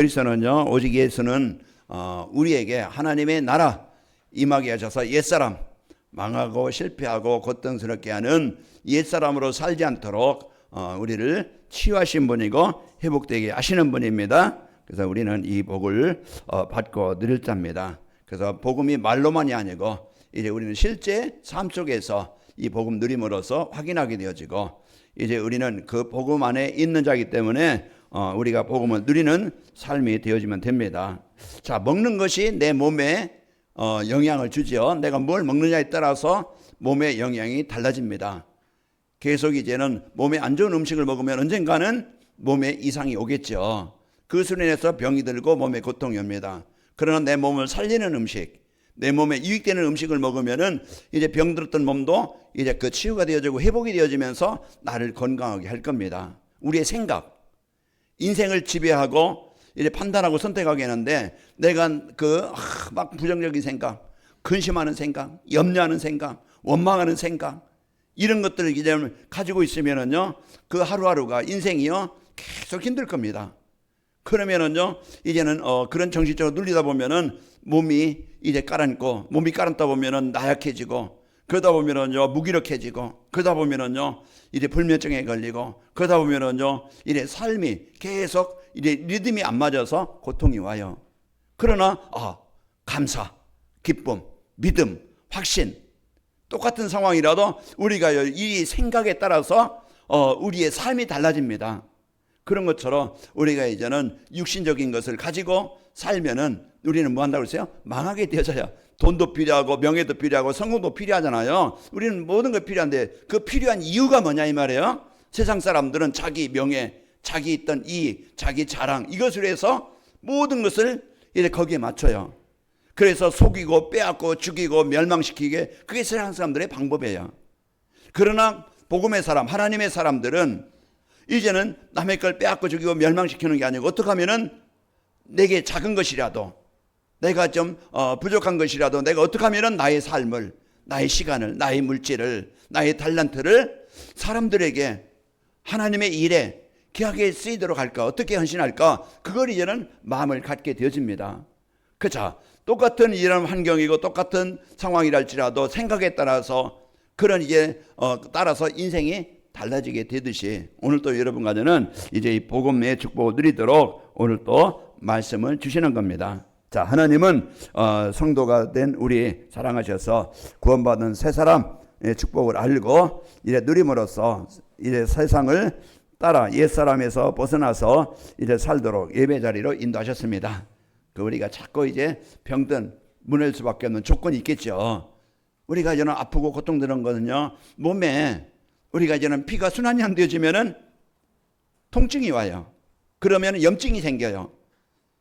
그리스도는요 오직 예수는 어, 우리에게 하나님의 나라 임하게 하셔서 옛사람 망하고 실패하고 고통스럽게 하는 옛사람으로 살지 않도록 어, 우리를 치유하신 분이고 회복되게 하시는 분입니다. 그래서 우리는 이 복을 어, 받고 누릴 자입니다. 그래서 복음이 말로만이 아니고 이제 우리는 실제 삶 속에서 이 복음 누림으로써 확인하게 되어지고 이제 우리는 그 복음 안에 있는 자이기 때문에 어, 우리가 복음을 누리는 삶이 되어지면 됩니다. 자, 먹는 것이 내 몸에 어, 영향을 주지요. 내가 뭘 먹느냐에 따라서 몸의 영향이 달라집니다. 계속 이제는 몸에 안 좋은 음식을 먹으면 언젠가는 몸에 이상이 오겠죠. 그것으로 인해서 병이 들고 몸에 고통이 옵니다. 그러나 내 몸을 살리는 음식, 내 몸에 유익되는 음식을 먹으면은 이제 병들었던 몸도 이제 그 치유가 되어지고 회복이 되어지면서 나를 건강하게 할 겁니다. 우리의 생각, 인생을 지배하고 이제 판단하고 선택하게 하는데 내가 그막 부정적인 생각, 근심하는 생각, 염려하는 생각, 원망하는 생각 이런 것들을 이제 가지고 있으면은요 그 하루하루가 인생이요 계속 힘들 겁니다. 그러면은요 이제는 어 그런 정신적으로 눌리다 보면은 몸이 이제 깔아앉고 몸이 깔았다 보면은 나약해지고 그러다 보면은요 무기력해지고 그러다 보면은요 이제 불면증에 걸리고 그러다 보면은요 이제 삶이 계속 이제 리듬이 안 맞아서 고통이 와요. 그러나 아 감사, 기쁨, 믿음, 확신 똑같은 상황이라도 우리가 이 생각에 따라서 어 우리의 삶이 달라집니다. 그런 것처럼 우리가 이제는 육신적인 것을 가지고 살면은 우리는 뭐 한다고 그랬어요? 망하게 되어져요. 돈도 필요하고 명예도 필요하고 성공도 필요하잖아요. 우리는 모든 것 필요한데 그 필요한 이유가 뭐냐 이 말이에요. 세상 사람들은 자기 명예, 자기 있던 이익, 자기 자랑 이것을 위해서 모든 것을 이제 거기에 맞춰요. 그래서 속이고 빼앗고 죽이고 멸망시키게 그게 세상 사람들의 방법이에요. 그러나 복음의 사람, 하나님의 사람들은 이제는 남의 걸 빼앗고 죽이고 멸망시키는 게 아니고 어떻게 하면은 내게 작은 것이라도 내가 좀 어, 부족한 것이라도 내가 어떻게 하면은 나의 삶을 나의 시간을 나의 물질을 나의 달란트를 사람들에게 하나님의 일에 귀하게 쓰이도록 할까 어떻게 헌신할까 그걸 이제는 마음을 갖게 되어집니다. 그자 똑같은 이런 환경이고 똑같은 상황이랄지라도 생각에 따라서 그런 이제 어, 따라서 인생이 달라지게 되듯이 오늘 또 여러분 가정은 이제 이 복음의 축복을 누리도록 오늘 또 말씀을 주시는 겁니다. 자, 하나님은 어, 성도가 된 우리 사랑하셔서 구원받은 새 사람의 축복을 알고 이제 누림으로써 이제 세상을 따라 옛 사람에서 벗어나서 이제 살도록 예배 자리로 인도하셨습니다. 그 우리가 자꾸 이제 병든 무너질 수밖에 없는 조건이 있겠죠. 우리가 이제는 아프고 고통되는 거는요 몸에 우리가 이제는 피가 순환이 안 되어지면은 통증이 와요. 그러면 염증이 생겨요.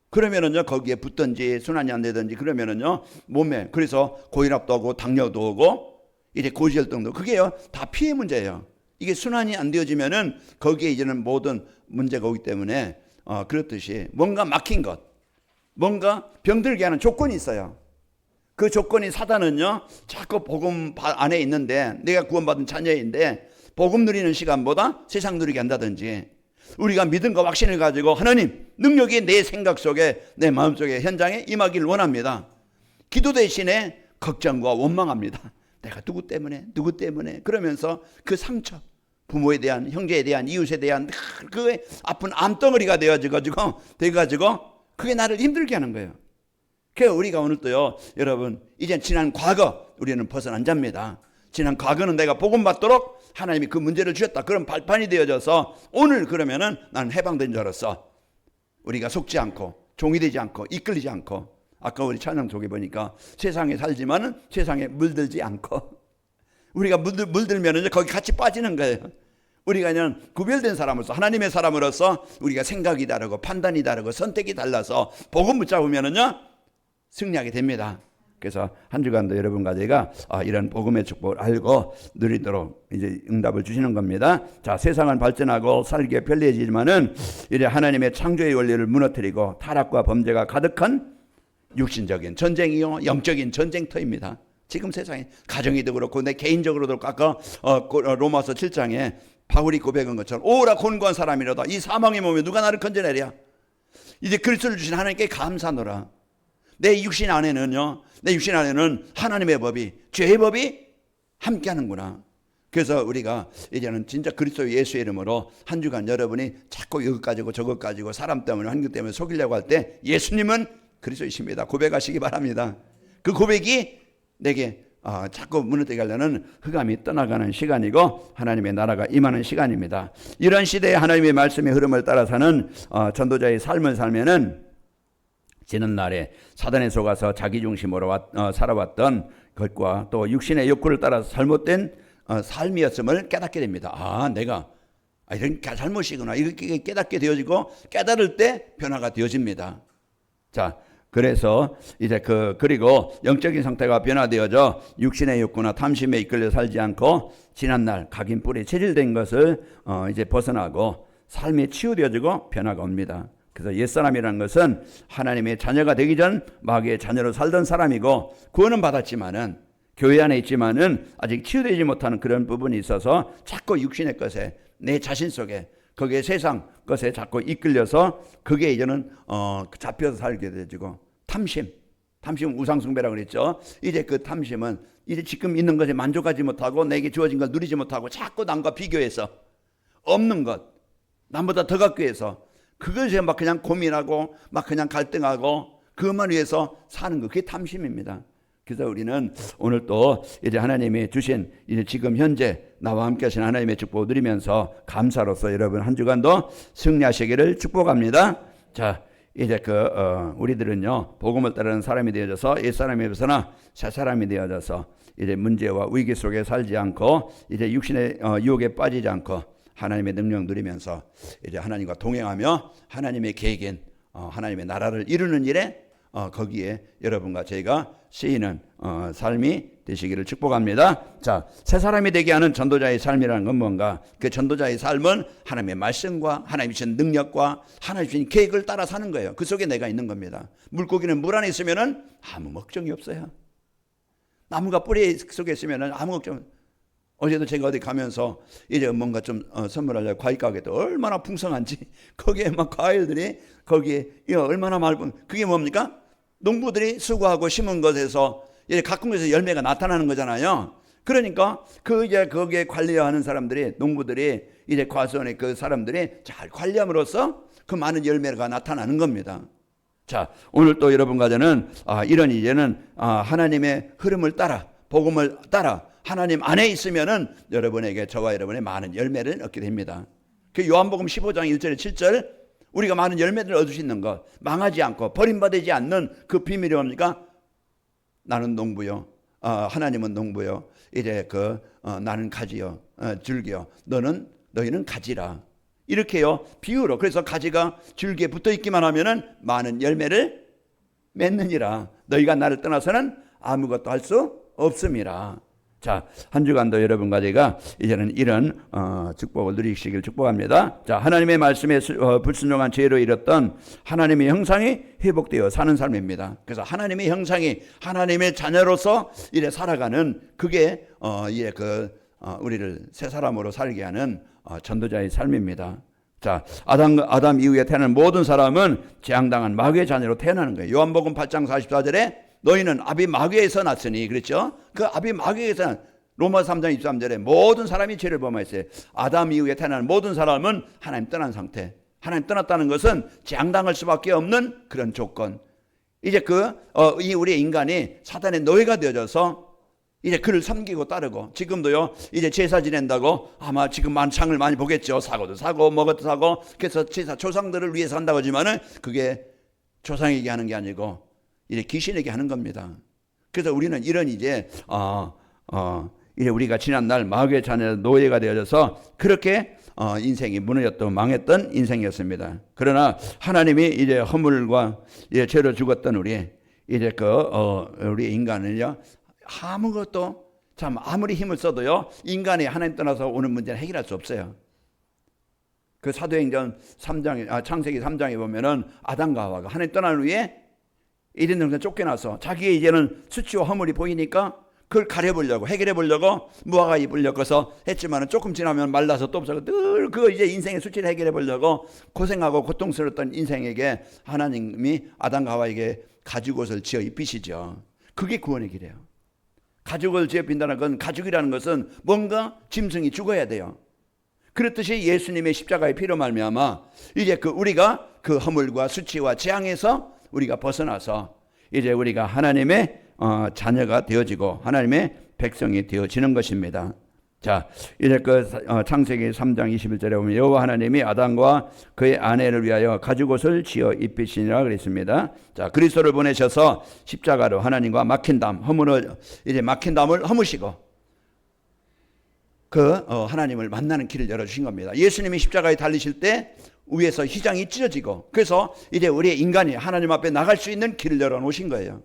그러면은요 거기에 붙든지 순환이 안 되든지 그러면은요 몸에 그래서 고혈압도 오고 당뇨도 오고 이제 고지혈증도 그게요 다 피의 문제예요. 이게 순환이 안 되어지면은 거기에 이제는 모든 문제가 오기 때문에 어, 그렇듯이 뭔가 막힌 것, 뭔가 병들게 하는 조건이 있어요. 그 조건이 사단은요 자꾸 복음 안에 있는데 내가 구원받은 자녀인데 복음 누리는 시간보다 세상 누리게 한다든지 우리가 믿음과 확신을 가지고 하나님 능력이 내 생각 속에 내 마음 속에 현장에 임하기를 원합니다. 기도 대신에 걱정과 원망합니다. 내가 누구 때문에 누구 때문에 그러면서 그 상처 부모에 대한 형제에 대한 이웃에 대한 그 아픈 암덩어리가 되어져 가지고 돼 가지고 그게 나를 힘들게 하는 거예요. 그래서 우리가 오늘 또요 여러분 이제 지난 과거 우리는 벗어난 자입니다. 지난 과거는 내가 복음 받도록 하나님이 그 문제를 주셨다. 그런 발판이 되어져서 오늘 그러면은 나는 해방된 자로서 우리가 속지 않고 종이 되지 않고 이끌리지 않고 아까 우리 찬양 속에 보니까 세상에 살지만은 세상에 물들지 않고 우리가 물들, 물들면은 거기 같이 빠지는 거예요. 우리가 그냥 구별된 사람으로서 하나님의 사람으로서 우리가 생각이 다르고 판단이 다르고 선택이 달라서 복음 붙잡으면은요 승리하게 됩니다. 그래서 한 주간도 여러분과 제가 아, 이런 복음의 축복을 알고 누리도록 이제 응답을 주시는 겁니다. 자, 세상은 발전하고 살기에 편리해지지만은 이제 하나님의 창조의 원리를 무너뜨리고 타락과 범죄가 가득한 육신적인 전쟁이요, 영적인 전쟁터입니다. 지금 세상에 가정이도 그렇고 내 개인적으로도 아까 어, 로마서 7장에 바울이 고백한 것처럼 오라 곤고한 사람이라다 이 사망의 몸에 누가 나를 건져내랴 이제 그리스도를 주신 하나님께 감사노라. 내 육신 안에는요. 내 육신 안에는 하나님의 법이 죄의 법이 함께 하는구나. 그래서 우리가 이제는 진짜 그리스도 예수의 이름으로 한 주간 여러분이 자꾸 이것 가지고 저것 가지고 사람 때문에 환경 때문에 속이려고 할 때 예수님은 그리스도이십니다. 고백하시기 바랍니다. 그 고백이 내게 어, 자꾸 무너뜨게 하려는 흑암이 떠나가는 시간이고 하나님의 나라가 임하는 시간입니다. 이런 시대에 하나님의 말씀의 흐름을 따라 사는 어, 전도자의 삶을 살면은 지는 날에 사단에 속아서 자기 중심으로 왔, 어, 살아왔던 것과 또 육신의 욕구를 따라 잘못된 어, 삶이었음을 깨닫게 됩니다. 아, 내가 아, 이런 게 잘못이구나. 이렇게 깨닫게 되어지고 깨달을 때 변화가 되어집니다. 자, 그래서 이제 그 그리고 영적인 상태가 변화되어져 육신의 욕구나 탐심에 이끌려 살지 않고 지난날 각인 뿌리 체질된 것을 어, 이제 벗어나고 삶이 치유되어지고 변화가 옵니다. 그래서 옛사람이라는 것은 하나님의 자녀가 되기 전 마귀의 자녀로 살던 사람이고 구원은 받았지만은 교회 안에 있지만은 아직 치유되지 못하는 그런 부분이 있어서 자꾸 육신의 것에 내 자신 속에 거기에 세상 것에 자꾸 이끌려서 그게 이제는 어 잡혀서 살게 되지고 탐심 탐심 우상숭배라고 그랬죠. 이제 그 탐심은 이제 지금 있는 것에 만족하지 못하고 내게 주어진 걸 누리지 못하고 자꾸 남과 비교해서 없는 것 남보다 더 갖기 위해서 그것에 막 그냥 고민하고 막 그냥 갈등하고 그것만 위해서 사는 것 그게 탐심입니다. 그래서 우리는 오늘 또 이제 하나님이 주신 이제 지금 현재 나와 함께 하신 하나님의 축복을 누리면서 감사로서 여러분 한 주간도 승리하시기를 축복합니다. 자, 이제 그 어, 우리들은요 복음을 따르는 사람이 되어져서 옛 사람이 벗어나 새 사람이 되어져서 이제 문제와 위기 속에 살지 않고 이제 육신의 어, 유혹에 빠지지 않고 하나님의 능력 누리면서 이제 하나님과 동행하며 하나님의 계획인 어, 하나님의 나라를 이루는 일에 어, 거기에 여러분과 저희가 쓰이는 어, 삶이 되시기를 축복합니다. 자, 새 사람이 되게 하는 전도자의 삶이라는 건 뭔가? 그 전도자의 삶은 하나님의 말씀과 하나님 주신 능력과 하나님 주신 계획을 따라 사는 거예요. 그 속에 내가 있는 겁니다. 물고기는 물 안에 있으면은 아무 걱정이 없어요. 나무가 뿌리 속에 있으면은 아무 걱정. 어제도 제가 어디 가면서 이제 뭔가 좀 어, 선물하려고 과일 가게도 얼마나 풍성한지 거기에 막 과일들이 거기에 이 얼마나 맑은 그게 뭡니까? 농부들이 수고하고 심은 것에서 이제 가끔 해서 열매가 나타나는 거잖아요. 그러니까 그 이제 거기에 관리하는 사람들이 농부들이 이제 과수원의 그 사람들이 잘 관리함으로써 그 많은 열매가 나타나는 겁니다. 자, 오늘 또 여러분과 저는 아, 이런 이제는 아, 하나님의 흐름을 따라 복음을 따라 하나님 안에 있으면은 여러분에게 저와 여러분의 많은 열매를 얻게 됩니다. 그 요한복음 15장 1절에 7절 우리가 많은 열매를 얻을 수 있는 것 망하지 않고 버림받지 않는 그 비밀이 뭡니까? 나는 농부요. 어, 하나님은 농부요. 이제 그 어, 나는 가지요. 어, 줄기요. 너는 너희는 가지라. 이렇게요. 비유로. 그래서 가지가 줄기에 붙어 있기만 하면은 많은 열매를 맺느니라. 너희가 나를 떠나서는 아무것도 할 수 없음이라. 자, 한 주간도 여러분과 제가 이제는 이런 어, 축복을 누리시길 축복합니다. 자, 하나님의 말씀에 어, 불순종한 죄로 잃었던 하나님의 형상이 회복되어 사는 삶입니다. 그래서 하나님의 형상이 하나님의 자녀로서 이래 살아가는 그게 어, 이제 그 어, 우리를 새 사람으로 살게 하는 어, 전도자의 삶입니다. 자, 아담, 아담 이후에 태어난 모든 사람은 재앙당한 마귀의 자녀로 태어나는 거예요. 요한복음 8장 44절에 너희는 아비 마귀에서 났으니 그랬죠? 그 아비 마귀에서 로마 3장 23절에 모든 사람이 죄를 범했어요. 아담 이후에 태어난 모든 사람은 하나님 떠난 상태. 하나님 떠났다는 것은 재앙당할 수밖에 없는 그런 조건. 이제 그, 어, 이 우리 인간이 사단의 노예가 되어져서 이제 그를 섬기고 따르고 지금도요 이제 제사 지낸다고 아마 지금 만창을 많이 보겠죠 사고도 사고 먹어도 사고 그래서 제사 조상들을 위해서 한다고 하지만은 그게 조상에게 하는 게 아니고 이제 귀신에게 하는 겁니다. 그래서 우리는 이런 이제 어, 어, 이제 우리가 지난 날 마귀의 자녀 노예가 되어져서 그렇게 어, 인생이 무너졌던 망했던 인생이었습니다. 그러나 하나님이 이제 허물과 이제 죄로 죽었던 우리 이제 그 어, 우리 인간은요 아무것도 참 아무리 힘을 써도요 인간이 하나님 떠나서 오는 문제는 해결할 수 없어요. 그 사도행전 3장 아, 창세기 3장에 보면은 아담과 하와가 하나님 떠난 후에 이런 능선 쫓겨나서 자기의 이제는 수치와 허물이 보이니까 그걸 가려보려고 해결해 보려고 무화과 잎을 엮어서 했지만은 조금 지나면 말라서 또 없어서 늘 그거 이제 인생의 수치를 해결해 보려고 고생하고 고통스러웠던 인생에게 하나님이 아담과 하와에게 가죽옷을 지어 입히시죠. 그게 구원의 길이에요. 가죽을 지어 빈다는 건 가죽이라는 것은 뭔가 짐승이 죽어야 돼요. 그렇듯이 예수님의 십자가의 피로 말미암아 이제 그 우리가 그 허물과 수치와 재앙에서 우리가 벗어나서 이제 우리가 하나님의 어, 자녀가 되어지고 하나님의 백성이 되어지는 것입니다. 자, 이제 그 어, 창세기 3장 21절에 보면 여호와 하나님이 아담과 그의 아내를 위하여 가죽옷을 지어 입히시니라 그랬습니다. 자, 그리스도를 보내셔서 십자가로 하나님과 막힌 담, 허물을 이제 막힌 담을 허무시고 그 어, 하나님을 만나는 길을 열어 주신 겁니다. 예수님이 십자가에 달리실 때 위에서 휘장이 찢어지고 그래서 이제 우리의 인간이 하나님 앞에 나갈 수 있는 길을 열어 놓으신 거예요.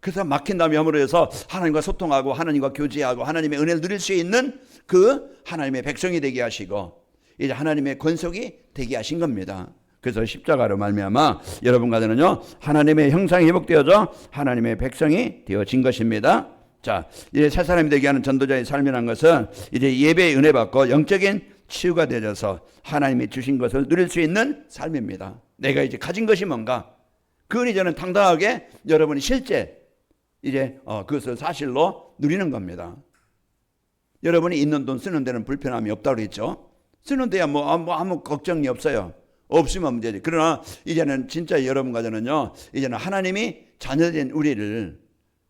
그래서 막힌 담이 허물어서 하나님과 소통하고 하나님과 교제하고 하나님의 은혜를 누릴 수 있는 그 하나님의 백성이 되게 하시고 이제 하나님의 권속이 되게 하신 겁니다. 그래서 십자가로 말미암아 여러분과는요 하나님의 형상이 회복되어져 하나님의 백성이 되어진 것입니다. 자 이제 새 사람이 되게 하는 전도자의 삶이라는 것은 이제 예배의 은혜 받고 영적인 치유가 되어서 하나님이 주신 것을 누릴 수 있는 삶입니다. 내가 이제 가진 것이 뭔가 그걸 이제는 당당하게 여러분이 실제 이제 어, 그것을 사실로 누리는 겁니다. 여러분이 있는 돈 쓰는 데는 불편함이 없다고 그랬죠. 쓰는 데야 뭐, 뭐 아무 걱정이 없어요. 없으면 문제지. 그러나 이제는 진짜 여러분과 저는요, 이제는 하나님이 자녀된 우리를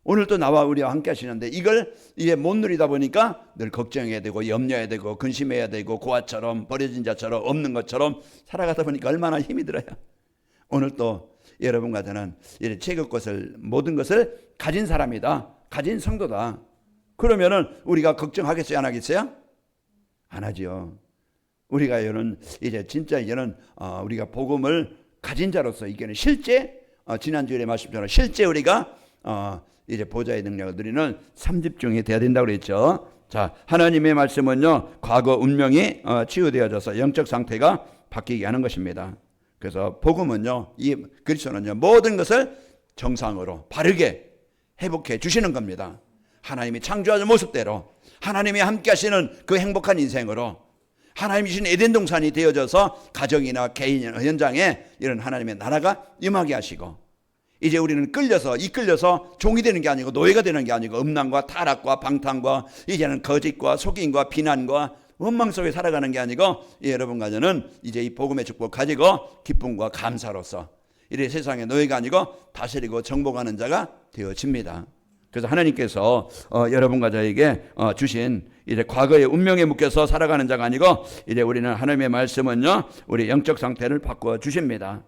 오늘도 나와 우리와 함께 하시는데 이걸 이제 못 누리다 보니까 늘 걱정해야 되고 염려해야 되고 근심해야 되고 고아처럼 버려진 자처럼 없는 것처럼 살아가다 보니까 얼마나 힘이 들어요. 오늘 또 여러분과 저는 이제 체급 것을 모든 것을 가진 사람이다. 가진 성도다. 그러면은 우리가 걱정하겠어요, 안 하겠어요? 안 하지요. 우리가 이는 이제 진짜 이제는 어, 우리가 복음을 가진 자로서 이게는 실제 어, 지난 주에 말씀처럼 실제 우리가 어, 이제 보좌의 능력을 누리는 삼집중이 돼야 된다고 그랬죠. 자, 하나님의 말씀은요, 과거 운명이 어, 치유되어져서 영적 상태가 바뀌게 하는 것입니다. 그래서 복음은요, 이 그리스도는요, 모든 것을 정상으로 바르게 회복해 주시는 겁니다. 하나님이 창조하신 모습대로 하나님이 함께 하시는 그 행복한 인생으로 하나님이 주신 에덴 동산이 되어져서 가정이나 개인 현장에 이런 하나님의 나라가 임하게 하시고 이제 우리는 끌려서 이끌려서 종이 되는 게 아니고 노예가 되는 게 아니고 음란과 타락과 방탕과 이제는 거짓과 속임과 비난과 원망 속에 살아가는 게 아니고 예, 여러분과 저는 이제 이 복음의 축복 가지고 기쁨과 감사로서 이래 세상의 노예가 아니고 다스리고 정복하는 자가 되어집니다. 그래서 하나님께서 어, 여러분과 저에게 어, 주신 이제 과거의 운명에 묶여서 살아가는 자가 아니고 이제 우리는 하나님의 말씀은요 우리 영적 상태를 바꾸어 주십니다.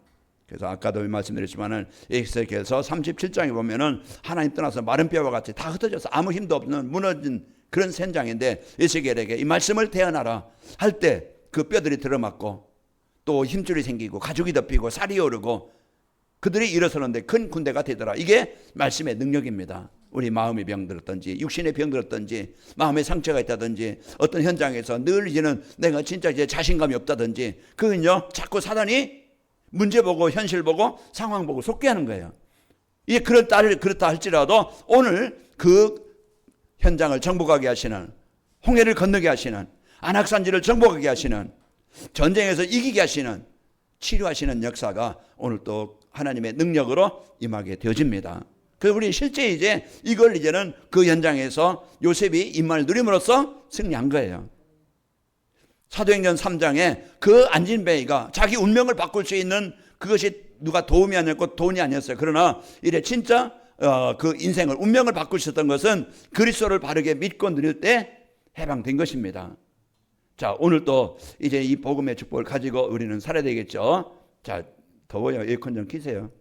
그래서 아까도 말씀드렸지만은 에스겔서 37장에 보면은 하나님 떠나서 마른 뼈와 같이 다 흩어져서 아무 힘도 없는 무너진 그런 sen장인데 에스겔에게 이 말씀을 태어나라 할 때 그 뼈들이 들어맞고 또 힘줄이 생기고 가죽이 덮이고 살이 오르고 그들이 일어서는데 큰 군대가 되더라. 이게 말씀의 능력입니다. 우리 마음의 병들었든지 육신의 병들었든지 마음의 상처가 있다든지 어떤 현장에서 늘 이제는 내가 진짜 이제 자신감이 없다든지 그건요 자꾸 사단이 문제 보고 현실 보고 상황 보고 속게 하는 거예요. 이게 그렇다 그렇다 할지라도 오늘 그 현장을 정복하게 하시는 홍해를 건너게 하시는 안악산지를 정복하게 하시는 전쟁에서 이기게 하시는 치료하시는 역사가 오늘 또 하나님의 능력으로 임하게 되어집니다. 그래서 우리 실제 이제 이걸 이제는 그 현장에서 요셉이 임마를 누림으로써 승리한 거예요. 사도행전 3장에 그 안진뱅이가 자기 운명을 바꿀 수 있는 그것이 누가 도움이 아니었고 돈이 아니었어요. 그러나 이래 진짜 어, 그 인생을 운명을 바꿀 수 있었던 것은 그리스도를 바르게 믿고 누릴 때 해방된 것입니다. 자, 오늘 또 이제 이 복음의 축복을 가지고 우리는 살아야 되겠죠. 자, 더워요. 에어컨 좀 키세요.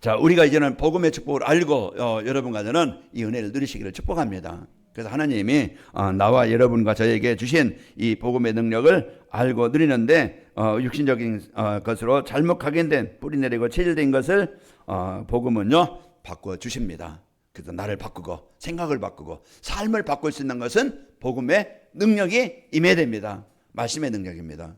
자, 우리가 이제는 복음의 축복을 알고 어, 여러분과 저는 이 은혜를 누리시기를 축복합니다. 그래서 하나님이 어, 나와 여러분과 저에게 주신 이 복음의 능력을 알고 누리는데 어, 육신적인 어, 것으로 잘못 각인된 뿌리 내리고 체질된 것을 어, 복음은요 바꾸어 주십니다. 그래서 나를 바꾸고 생각을 바꾸고 삶을 바꿀 수 있는 것은 복음의 능력이 임해야 됩니다. 말씀의 능력입니다.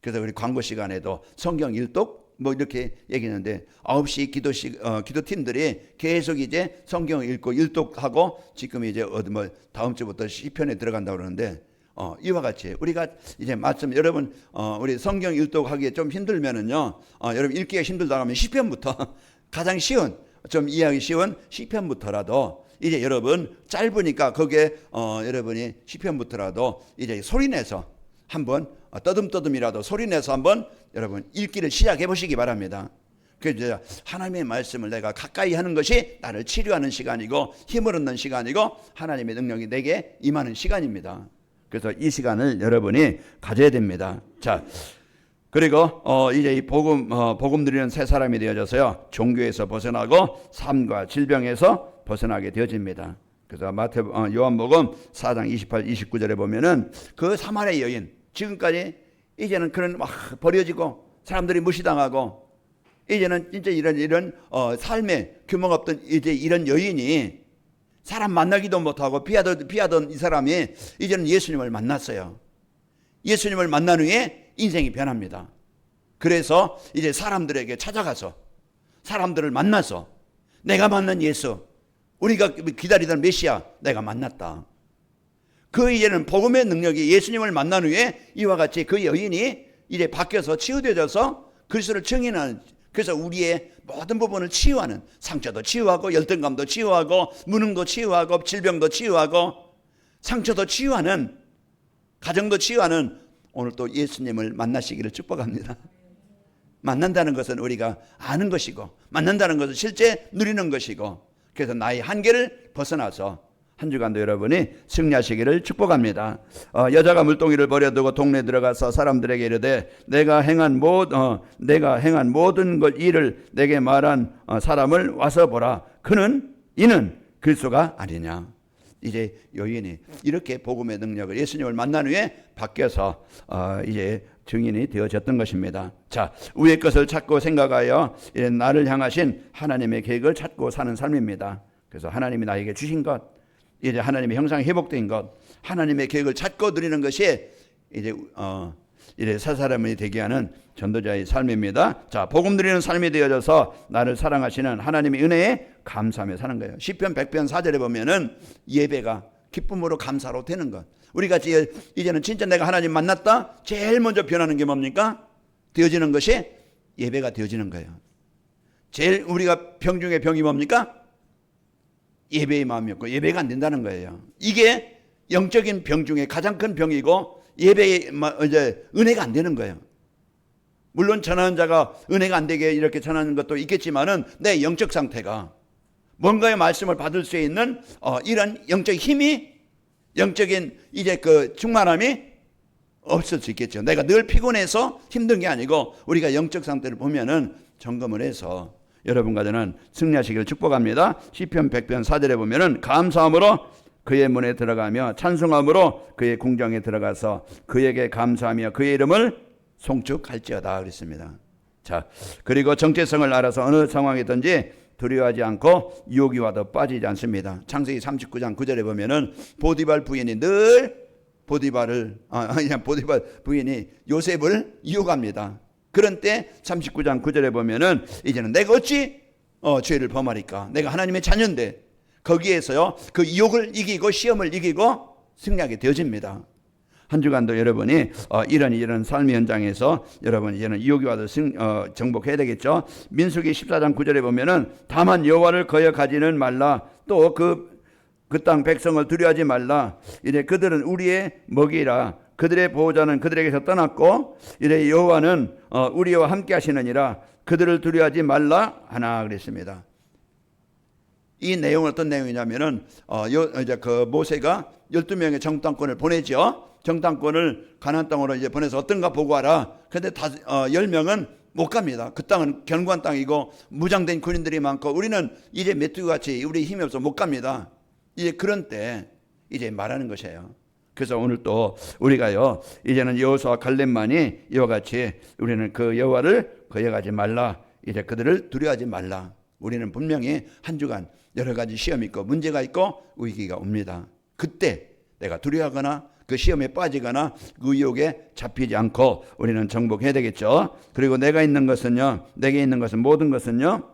그래서 우리 광고 시간에도 성경 일독 뭐 이렇게 얘기했는데 9시 기도식 어, 기도팀들이 계속 이제 성경을 읽고 일독하고 지금 이제 어디 뭐 다음 주부터 시편에 들어간다 그러는데 어, 이와 같이 우리가 이제 말씀 여러분 어, 우리 성경 일독하기에 좀 힘들면은요 어, 여러분 읽기가 힘들다 하면 시편부터 가장 쉬운 좀 이해하기 쉬운 시편부터라도 이제 여러분 짧으니까 거기에 어, 여러분이 시편부터라도 이제 소리 내서 한번 어, 떠듬떠듬이라도 소리 내서 한번 여러분 읽기를 시작해 보시기 바랍니다. 그래서 하나님의 말씀을 내가 가까이 하는 것이 나를 치료하는 시간이고 힘을 얻는 시간이고 하나님의 능력이 내게 임하는 시간입니다. 그래서 이 시간을 여러분이 가져야 됩니다. 자, 그리고 어 이제 이 복음 어 복음 누리는 새 사람이 되어져서요 종교에서 벗어나고 삶과 질병에서 벗어나게 되어집니다. 그래서 마태 어, 요한복음 4장 28, 29절에 보면은 그 사마리아 여인 지금까지 이제는 그런 막 버려지고 사람들이 무시당하고 이제는 진짜 이런 이런 어 삶의 규모가 없던 이제 이런 여인이 사람 만나기도 못하고 피하던 피하던 이 사람이 이제는 예수님을 만났어요. 예수님을 만난 후에 인생이 변합니다. 그래서 이제 사람들에게 찾아가서 사람들을 만나서 내가 만난 예수, 우리가 기다리던 메시아 내가 만났다. 그 이제는 복음의 능력이 예수님을 만난 후에 이와 같이 그 여인이 이제 바뀌어서 치유되어서 그리스도를 증인하는 그래서 우리의 모든 부분을 치유하는 상처도 치유하고 열등감도 치유하고 무능도 치유하고 질병도 치유하고 상처도 치유하는 가정도 치유하는 오늘 또 예수님을 만나시기를 축복합니다. 만난다는 것은 우리가 아는 것이고 만난다는 것은 실제 누리는 것이고 그래서 나의 한계를 벗어나서 한 주간도 여러분이 승리하시기를 축복합니다. 어, 여자가 물동이를 버려두고 동네 에 들어가서 사람들에게 이르되 내가 행한 모 어, 내가 행한 모든 것 일을 내게 말한 어, 사람을 와서 보라. 그는 이는 그리스도가 아니냐. 이제 여인이 이렇게 복음의 능력을 예수님을 만난 후에 바뀌어서 어, 이제 증인이 되어졌던 것입니다. 자, 위의 것을 찾고 생각하여 이제 나를 향하신 하나님의 계획을 찾고 사는 삶입니다. 그래서 하나님이 나에게 주신 것, 이제 하나님의 형상이 회복된 것, 하나님의 계획을 찾고 누리는 것이 이제 어 이제 새 사람이 되게 하는 전도자의 삶입니다. 자, 복음 누리는 삶이 되어져서 나를 사랑하시는 하나님의 은혜에 감사하며 사는 거예요. 시편 100편 4절에 보면은 예배가 기쁨으로 감사로 되는 것. 우리가 이제 이제는 진짜 내가 하나님 만났다. 제일 먼저 변하는 게 뭡니까? 되어지는 것이 예배가 되어지는 거예요. 제일 우리가 병 중에 병이 뭡니까? 예배의 마음이었고 예배가 안 된다는 거예요. 이게 영적인 병 중에 가장 큰 병이고 예배의 이제 은혜가 안 되는 거예요. 물론 전하는 자가 은혜가 안 되게 이렇게 전하는 것도 있겠지만은 내 영적 상태가 뭔가의 말씀을 받을 수 있는 어, 이런 영적 힘이 영적인 이제 그 충만함이 없을 수 있겠죠. 내가 늘 피곤해서 힘든 게 아니고 우리가 영적 상태를 보면은 점검을 해서 여러분과 저는 승리하시기를 축복합니다. 시편 100편 4절에 보면은 감사함으로 그의 문에 들어가며 찬송함으로 그의 궁정에 들어가서 그에게 감사하며 그의 이름을 송축할지어다 그랬습니다. 자, 그리고 정체성을 알아서 어느 상황이든지 두려워하지 않고 유혹이 와도 빠지지 않습니다. 창세기 39장 9절에 보면은 보디발 부인이 늘 보디발을 아, 그냥 보디발 부인이 요셉을 유혹합니다. 그런 때 39장 9절에 보면은 이제는 내가 어찌 어, 죄를 범하리까? 내가 하나님의 자녀인데 거기에서요 그 유혹을 이기고 시험을 이기고 승리하게 되어집니다. 한 주간도 여러분이 어, 이런 이런 삶의 현장에서 여러분 이제는 유혹이 와도 승, 어, 정복해야 되겠죠. 민수기 14장 9절에 보면은 다만 여호와를 거역하지는 말라. 또 그 그 땅 백성을 두려워하지 말라. 이제 그들은 우리의 먹이라. 그들의 보호자는 그들에게서 떠났고 이래 여호와는 어, 우리와 함께 하시느니라 그들을 두려워하지 말라 하나 그랬습니다. 이 내용은 어떤 내용이냐면은 어, 요, 이제 그 모세가 12명의 정탐권을 보내죠. 정탐권을 가나안 땅으로 이제 보내서 어떤가 보고 와라. 근데 다 어, 10명은 못 갑니다. 그 땅은 견고한 땅이고 무장된 군인들이 많고 우리는 이제 메뚜기 같이 우리 힘이 없어 못 갑니다. 이제 그런 때 이제 말하는 것이에요. 그래서 오늘 또 우리가요 이제는 여호수아 갈렙만이 이와 같이 우리는 그 여호와를 거역하지 말라. 이제 그들을 두려워하지 말라. 우리는 분명히 한 주간 여러 가지 시험이 있고 문제가 있고 위기가 옵니다. 그때 내가 두려워하거나 그 시험에 빠지거나 그 유혹에 잡히지 않고 우리는 정복해야 되겠죠. 그리고 내가 있는 것은요, 내게 있는 것은 모든 것은요,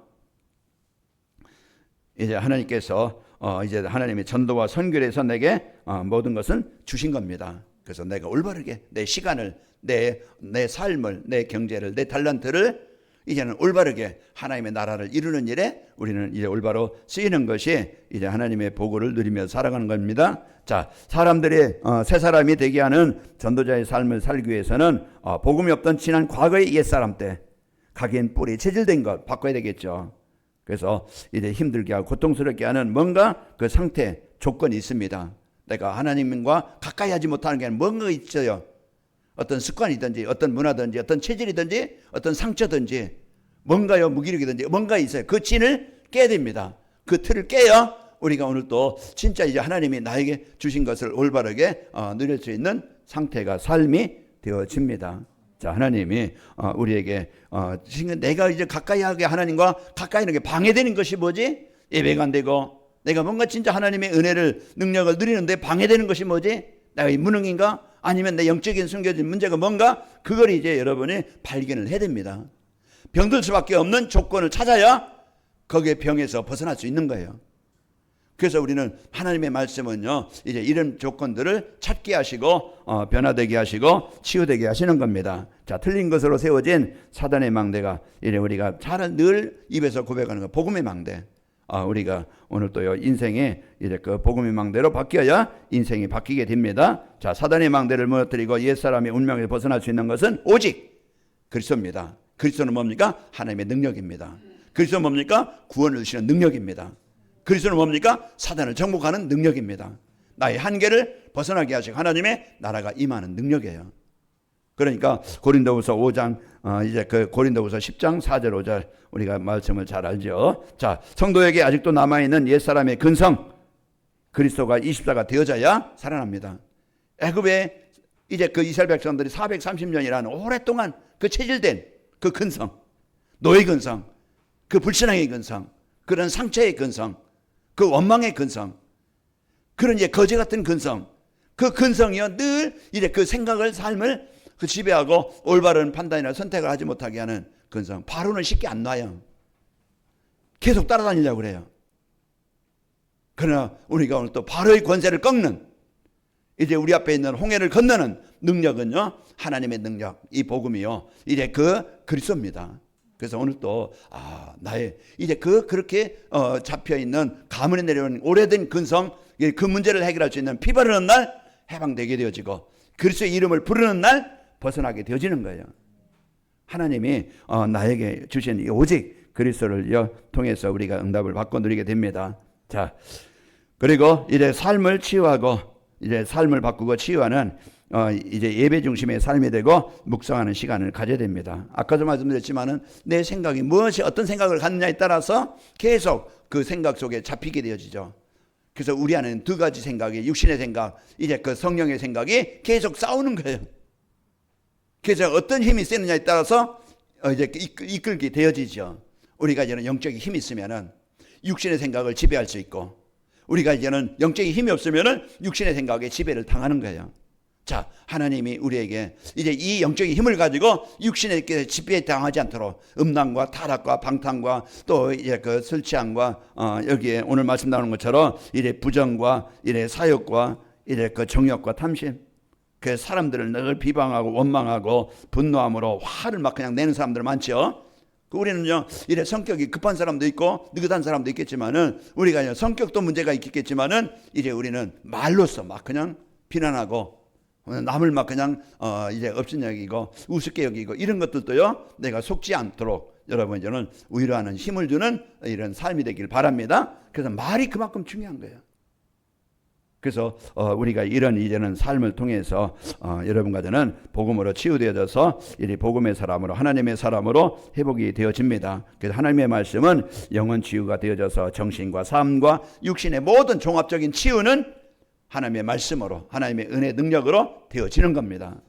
이제 하나님께서 어 이제 하나님의 전도와 선교에서 내게 어 모든 것은 주신 겁니다. 그래서 내가 올바르게 내 시간을 내 내 삶을 내 경제를 내 달란트를 이제는 올바르게 하나님의 나라를 이루는 일에 우리는 이제 올바로 쓰이는 것이 이제 하나님의 보고를 누리며 살아가는 겁니다. 자, 사람들이 어, 새 사람이 되게 하는 전도자의 삶을 살기 위해서는 어, 복음이 없던 지난 과거의 옛 사람 때 각인 뿌리 체질된 것 바꿔야 되겠죠. 그래서 이제 힘들게 하고 고통스럽게 하는 뭔가 그 상태 조건이 있습니다. 내가 하나님과 가까이 하지 못하는 게 뭔가 있어요. 어떤 습관이든지 어떤 문화든지 어떤 체질이든지 어떤 상처든지 뭔가요 무기력이든지 뭔가 있어요. 그 진을 깨야 됩니다. 그 틀을 깨야 우리가 오늘 또 진짜 이제 하나님이 나에게 주신 것을 올바르게 어, 누릴 수 있는 상태가 삶이 되어집니다. 자 하나님이 어, 우리에게 어, 내가 이제 가까이 하게 하나님과 가까이 하는 게 방해되는 것이 뭐지? 예배가 안 되고 내가 뭔가 진짜 하나님의 은혜를 능력을 누리는데 방해되는 것이 뭐지? 이 무능인가? 아니면 내 영적인 숨겨진 문제가 뭔가? 그걸 이제 여러분이 발견을 해야 됩니다. 병들 수밖에 없는 조건을 찾아야 거기에 병에서 벗어날 수 있는 거예요. 그래서 우리는 하나님의 말씀은요, 이제 이런 조건들을 찾게 하시고, 어, 변화되게 하시고, 치유되게 하시는 겁니다. 자, 틀린 것으로 세워진 사단의 망대가, 이래 우리가 잘 늘 입에서 고백하는 거, 복음의 망대. 아, 우리가 오늘 또요, 인생에 이제 그 복음의 망대로 바뀌어야 인생이 바뀌게 됩니다. 자, 사단의 망대를 무너뜨리고 옛사람의 운명에서 벗어날 수 있는 것은 오직 그리스도입니다. 그리스도는 뭡니까? 하나님의 능력입니다. 그리스도는 뭡니까? 구원을 주시는 능력입니다. 그리스도는 뭡니까? 사단을 정복하는 능력입니다. 나의 한계를 벗어나게 하시고 하나님의 나라가 임하는 능력이에요. 그러니까 고린도후서 5장 어, 이제 그 고린도후서 10장 4절 5절 우리가 말씀을 잘 알죠. 자, 성도에게 아직도 남아 있는 옛 사람의 근성 그리스도가 24가 되어져야 살아납니다. 애굽에 이제 그 이스라엘 백성들이 430년이라는 오랫동안 그 체질된 그 근성, 노예 근성, 그 불신앙의 근성, 그런 상처의 근성, 그 원망의 근성, 그런 이제 거지 같은 근성, 그 근성이요 늘 이제 그 생각을 삶을 그 지배하고 올바른 판단이나 선택을 하지 못하게 하는 근성. 바로는 쉽게 안 놔요. 계속 따라다니려고 그래요. 그러나 우리가 오늘 또 바로의 권세를 꺾는 이제 우리 앞에 있는 홍해를 건너는 능력은요 하나님의 능력 이 복음이요 이제 그 그리스도입니다. 그래서 오늘 또 아 나의 이제 그 그렇게 어, 잡혀 있는 가문에 내려온 오래된 근성 그 문제를 해결할 수 있는 피 바르는 날 해방되게 되어지고 그리스도의 이름을 부르는 날 벗어나게 되어지는 거예요. 하나님이 어, 나에게 주신 오직 그리스도를 통해서 우리가 응답을 받고 누리게 됩니다. 자 그리고 이제 삶을 치유하고 이제 삶을 바꾸고 치유하는 어, 이제 예배 중심의 삶이 되고 묵상하는 시간을 가져야 됩니다. 아까도 말씀드렸지만은 내 생각이 무엇이 어떤 생각을 갖느냐에 따라서 계속 그 생각 속에 잡히게 되어지죠. 그래서 우리 안에는 두 가지 생각이 육신의 생각, 이제 그 성령의 생각이 계속 싸우는 거예요. 그래서 어떤 힘이 세느냐에 따라서 어, 이제 이끌게 되어지죠. 우리가 이제는 영적인 힘이 있으면은 육신의 생각을 지배할 수 있고 우리가 이제는 영적인 힘이 없으면은 육신의 생각에 지배를 당하는 거예요. 자, 하나님이 우리에게 이제 이 영적인 힘을 가지고 육신에게 지배에 당하지 않도록 음란과 타락과 방탕과 또 이제 그 설치함과 어, 여기에 오늘 말씀 나오는 것처럼 이래 부정과 이래 사욕과 이래 그 정욕과 탐심 그 사람들을 늘 비방하고 원망하고 분노함으로 화를 막 그냥 내는 사람들 많죠. 그 우리는요, 이래 성격이 급한 사람도 있고 느긋한 사람도 있겠지만은 우리가 성격도 문제가 있겠지만은 이제 우리는 말로써 막 그냥 비난하고 남을 막 그냥 어 이제 없인 여기고 우습게 여기고 이런 것들도요 내가 속지 않도록 여러분 이제는 위로하는 힘을 주는 이런 삶이 되길 바랍니다. 그래서 말이 그만큼 중요한 거예요. 그래서 어, 우리가 이런 이제는 삶을 통해서 어, 여러분과 저는 복음으로 치유되어져서 이 복음의 사람으로 하나님의 사람으로 회복이 되어집니다. 그래서 하나님의 말씀은 영혼 치유가 되어져서 정신과 삶과 육신의 모든 종합적인 치유는 하나님의 말씀으로 하나님의 은혜 능력으로 되어지는 겁니다.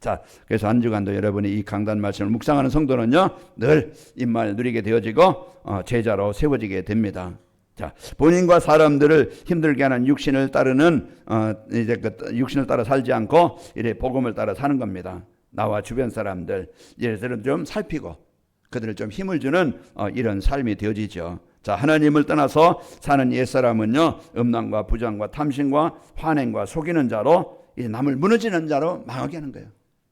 자, 그래서 한 주간도 여러분이 이 강단 말씀을 묵상하는 성도는요 늘 입만 누리게 되어지고 어, 제자로 세워지게 됩니다. 자, 본인과 사람들을 힘들게 하는 육신을 따르는 어 이제 그 육신을 따라 살지 않고 이래 복음을 따라 사는 겁니다. 나와 주변 사람들 얘들은 좀 살피고 그들을 좀 힘을 주는 어 이런 삶이 되어지죠. 자, 하나님을 떠나서 사는 옛사람은요, 음란과 부정과 탐심과 환행과 속이는 자로 이제 남을 무너지는 자로 망하게 하는 거예요.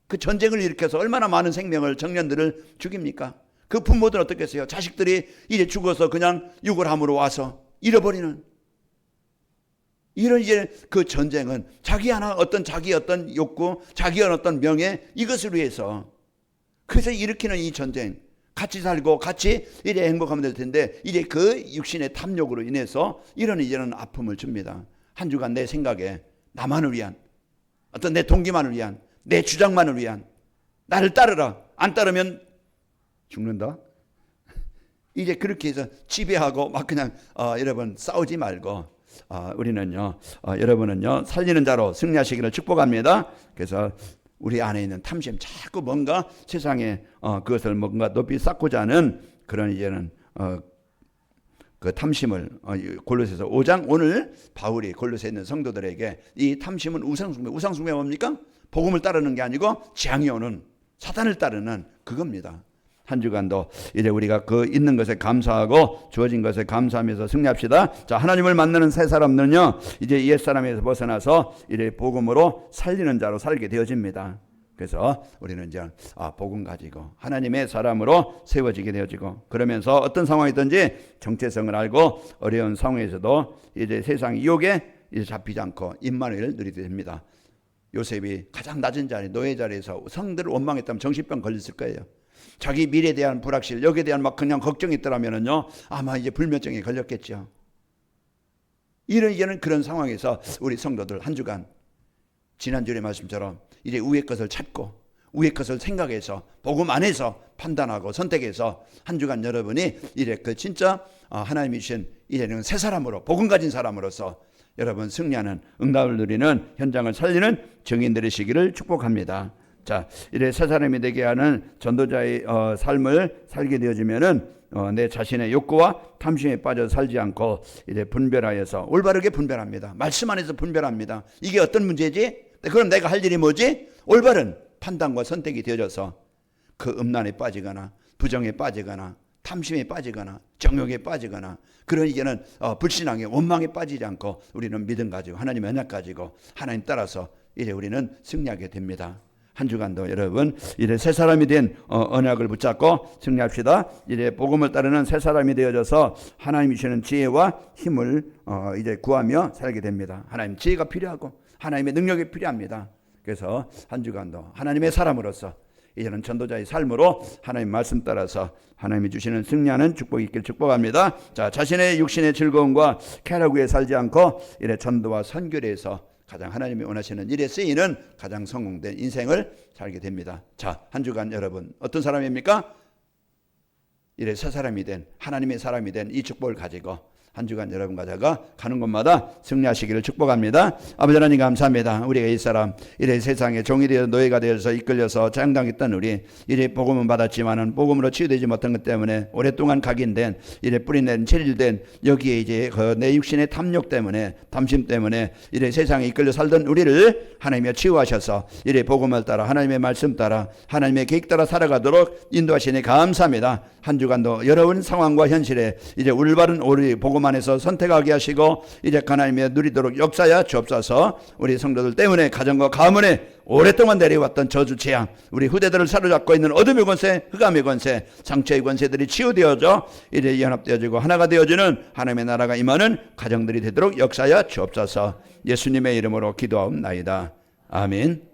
그 전쟁을 일으켜서 얼마나 많은 생명을 청년들을 죽입니까? 그 부모들 어떻겠어요? 자식들이 이제 죽어서 그냥 육을 함으로 와서 잃어버리는 이런 이제 그 전쟁은 자기 하나 어떤 자기 어떤 욕구, 자기 어떤 명예 이것을 위해서 그래서 일으키는 이 전쟁 같이 살고 같이 이래 행복하면 될 텐데 이제 그 육신의 탐욕으로 인해서 이런 이제는 아픔을 줍니다. 한 주간 내 생각에 나만을 위한 어떤 내 동기만을 위한 내 주장만을 위한 나를 따르라 안 따르면 죽는다. 이제 그렇게 해서 지배하고 막 그냥 어, 여러분 싸우지 말고 어, 우리는요 어, 여러분은요 살리는 자로 승리하시기를 축복합니다. 그래서 우리 안에 있는 탐심 자꾸 뭔가 세상에 어, 그것을 뭔가 높이 쌓고자 하는 그런 이제는 어, 그 탐심을 어, 골로새서 5장 오늘 바울이 골로새에 있는 성도들에게 이 탐심은 우상숭배 우상숭배 뭡니까? 복음을 따르는 게 아니고 재앙이 오는 사단을 따르는 그겁니다. 한 주간도 이제 우리가 그 있는 것에 감사하고 주어진 것에 감사하면서 승리합시다. 자, 하나님을 만나는 새 사람들은요, 이제 옛 사람에서 벗어나서 이제 복음으로 살리는 자로 살게 되어집니다. 그래서 우리는 이제 아, 복음 가지고 하나님의 사람으로 세워지게 되어지고 그러면서 어떤 상황이든지 정체성을 알고 어려운 상황에서도 이제 세상 유혹에 이제 잡히지 않고 임마누엘 누리게 됩니다. 요셉이 가장 낮은 자리 노예 자리에서 성들을 원망했다면 정신병 걸렸을 거예요. 자기 미래에 대한 불확실, 여기에 대한 막 그냥 걱정이 있더라면은요, 아마 이제 불면증에 걸렸겠죠. 이런 이제는 그런 상황에서 우리 성도들 한 주간 지난주의 말씀처럼 이제 위의 것을 찾고 위의 것을 생각해서 복음 안에서 판단하고 선택해서 한 주간 여러분이 이제 그 진짜 어, 하나님이 주신 이제는 새 사람으로 복음 가진 사람으로서 여러분 승리하는 응답을 누리는 현장을 살리는 증인 되시기를 축복합니다. 자, 이래 새 사람이 되게 하는 전도자의 어, 삶을 살게 되어지면은 어, 내 자신의 욕구와 탐심에 빠져 살지 않고 이제 분별하여서 올바르게 분별합니다. 말씀 안에서 분별합니다. 이게 어떤 문제지? 그럼 내가 할 일이 뭐지? 올바른 판단과 선택이 되어져서 그 음란에 빠지거나 부정에 빠지거나 탐심에 빠지거나 정욕에 빠지거나 그런 이제는 어, 불신앙에 원망에 빠지지 않고 우리는 믿음 가지고 하나님 언약 가지고 하나님 따라서 이제 우리는 승리하게 됩니다. 한 주간도 여러분 이래 새 사람이 된 어, 언약을 붙잡고 승리합시다. 이래 복음을 따르는 새 사람이 되어져서 하나님이 주시는 지혜와 힘을 어, 이제 구하며 살게 됩니다. 하나님 지혜가 필요하고 하나님의 능력이 필요합니다. 그래서 한 주간도 하나님의 사람으로서 이제는 전도자의 삶으로 하나님 말씀 따라서 하나님이 주시는 승리하는 축복이 있길 축복합니다. 자, 자신의 육신의 즐거움과 쾌락에 살지 않고 이래 전도와 선교에서 가장 하나님이 원하시는 일에 쓰이는 가장 성공된 인생을 살게 됩니다. 자, 한 주간 여러분 어떤 사람입니까? 이래 새 사람이 된 하나님의 사람이 된 이 축복을 가지고 한 주간 여러분 가다가 가는 곳마다 승리하시기를 축복합니다. 아버지 하나님 감사합니다. 우리가 이 사람 이래 세상에 종이 되어 노예가 되어서 이끌려서 장당했던 우리 이래 복음은 받았지만은 복음으로 치유되지 못한 것 때문에 오랫동안 각인된 이래 뿌리낸 체질된 여기에 이제 그 내 육신의 탐욕 때문에 탐심 때문에 이래 세상에 이끌려 살던 우리를 하나님이 치유하셔서 이래 복음을 따라 하나님의 말씀 따라 하나님의 계획 따라 살아가도록 인도하시니 감사합니다. 한 주간도 여러분 상황과 현실에 이제 올바른 오리 복음 안에서 선택하게 하시고 이제 하나님의 누리도록 역사야 주옵소서. 우리 성도들 때문에 가정과 가문에 오랫동안 내려왔던 저주 재앙 우리 후대들을 사로잡고 있는 어둠의 권세 흑암의 권세 상처의 권세들이 치유되어져 이제 연합되어지고 하나가 되어지는 하나님의 나라가 임하는 가정들이 되도록 역사야 주옵소서. 예수님의 이름으로 기도하옵나이다. 아멘